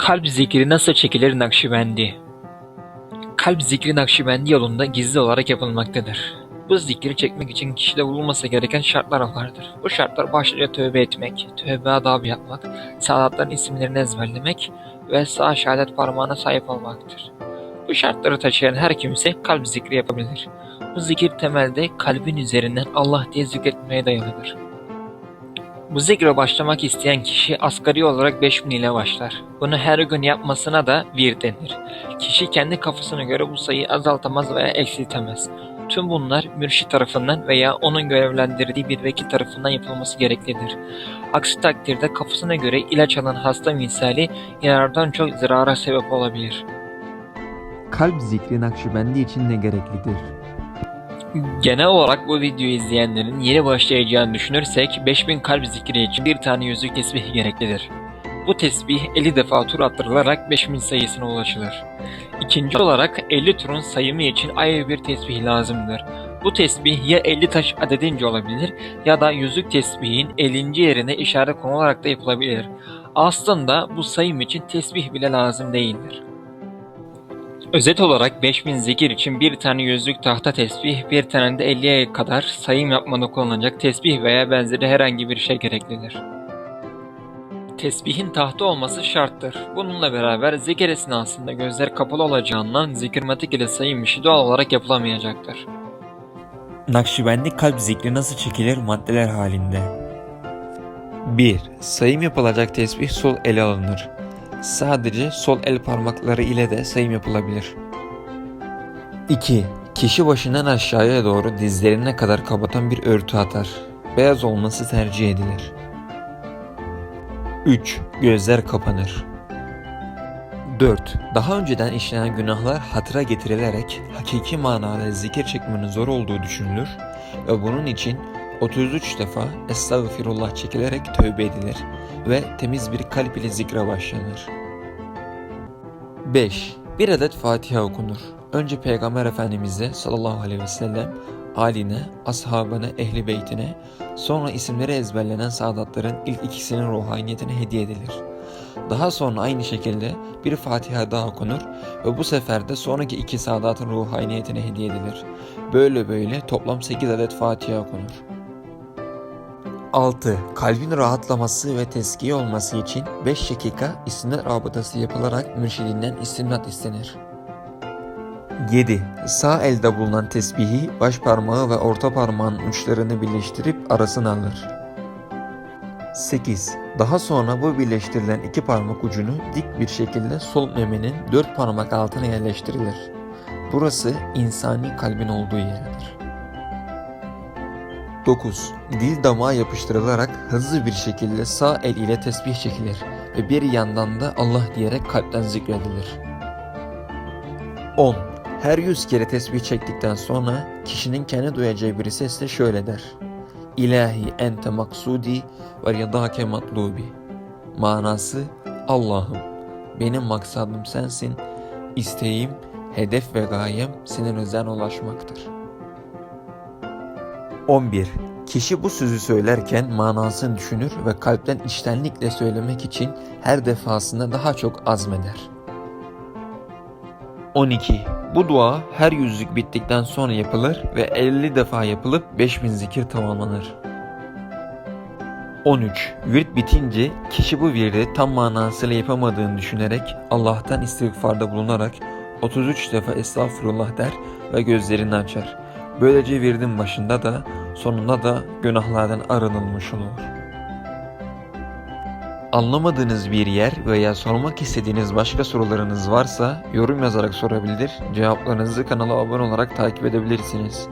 Kalp zikri nasıl çekilir Nakşibendi? Kalp zikri Nakşibendi yolunda gizli olarak yapılmaktadır. Bu zikri çekmek için kişide bulunması gereken şartlar vardır. Bu şartlar başlıca tövbe etmek, tövbe adabı yapmak, saadatların isimlerini ezberlemek ve sağ şehadet parmağına sahip olmaktır. Bu şartları taşıyan her kimse kalp zikri yapabilir. Bu zikir temelde kalbin üzerinden Allah diye zikretmeye dayalıdır. Bu zikre başlamak isteyen kişi asgari olarak 5000 ile başlar. Bunu her gün yapmasına da vir denir. Kişi kendi kafasına göre bu sayıyı azaltamaz veya eksiltemez. Tüm bunlar mürşit tarafından veya onun görevlendirdiği bir vekil tarafından yapılması gereklidir. Aksi takdirde kafasına göre ilaç alan hasta misali yarardan çok zarara sebep olabilir. Kalp zikri Nakşibendi için ne gereklidir? Genel olarak bu videoyu izleyenlerin yeni başlayacağını düşünürsek 5000 kalp zikri için bir tane yüzük tesbihi gereklidir. Bu tesbih 50 defa tur attırılarak 5000 sayısına ulaşılır. İkinci olarak 50 turun sayımı için ayrı bir tesbih lazımdır. Bu tesbih ya 50 taş adedince olabilir ya da yüzük tesbihin 50. yerine işaret konularak da yapılabilir. Aslında bu sayım için tesbih bile lazım değildir. Özet olarak 5000 zikir için bir tane yüzlük tahta tesbih, bir tane de 50'ye kadar sayım yapmada kullanılacak tesbih veya benzeri herhangi bir şey gereklidir. Tesbihin tahta olması şarttır. Bununla beraber zikir esnasında gözler kapalı olacağından zikirmatik ile sayım işi doğal olarak yapılamayacaktır. Nakşibendi kalp zikri nasıl çekilir maddeler halinde? 1. Sayım yapılacak tesbih sol ele alınır. Sadece sol el parmakları ile de sayım yapılabilir. 2. Kişi başından aşağıya doğru dizlerine kadar kapatan bir örtü atar. Beyaz olması tercih edilir. 3. Gözler kapanır. 4. Daha önceden işlenen günahlar hatıra getirilerek hakiki manada zikir çekmenin zor olduğu düşünülür ve bunun için 33 defa Estağfirullah çekilerek tövbe edilir ve temiz bir kalp ile zikre başlanır. 5. Bir adet Fatiha okunur. Önce Peygamber Efendimiz'e sallallahu aleyhi ve sellem, aline, ashabına, ehli beytine, sonra isimleri ezberlenen saadatların ilk ikisinin ruhaniyetine hediye edilir. Daha sonra aynı şekilde bir Fatiha daha okunur ve bu sefer de sonraki iki saadatın ruhaniyetine hediye edilir. Böyle böyle toplam 8 adet Fatiha okunur. 6. Kalbin rahatlaması ve teskiye olması için 5 dakika istimdat rabıtası yapılarak mürşidinden istimdat istenir. 7. Sağ elde bulunan tesbihi baş parmağı ve orta parmağın uçlarını birleştirip arasına alır. 8. Daha sonra bu birleştirilen iki parmak ucunu dik bir şekilde sol memenin dört parmak altına yerleştirilir. Burası insani kalbin olduğu yerdir. 9. Dil damağa yapıştırılarak hızlı bir şekilde sağ el ile tesbih çekilir ve bir yandan da Allah diyerek kalpten zikredilir. 10. Her yüz kere tesbih çektikten sonra kişinin kendi duyacağı bir sesle şöyle der. İlahi ente maksudi ve rıdake matlubi. Manası Allah'ım benim maksadım sensin, isteğim, hedef ve gayem senin rızana ulaşmaktır. 11. Kişi bu sözü söylerken manasını düşünür ve kalpten içtenlikle söylemek için her defasında daha çok azmeder. 12. Bu dua her yüzlük bittikten sonra yapılır ve 50 defa yapılıp 5000 zikir tamamlanır. 13. Virt bitince kişi bu virdi tam manasıyla yapamadığını düşünerek Allah'tan istiğfarda bulunarak 33 defa estağfurullah der ve gözlerini açar. Böylece virdin başında da sonunda da günahlardan arınılmış olur. Anlamadığınız bir yer veya sormak istediğiniz başka sorularınız varsa yorum yazarak sorabilir, cevaplarınızı kanala abone olarak takip edebilirsiniz.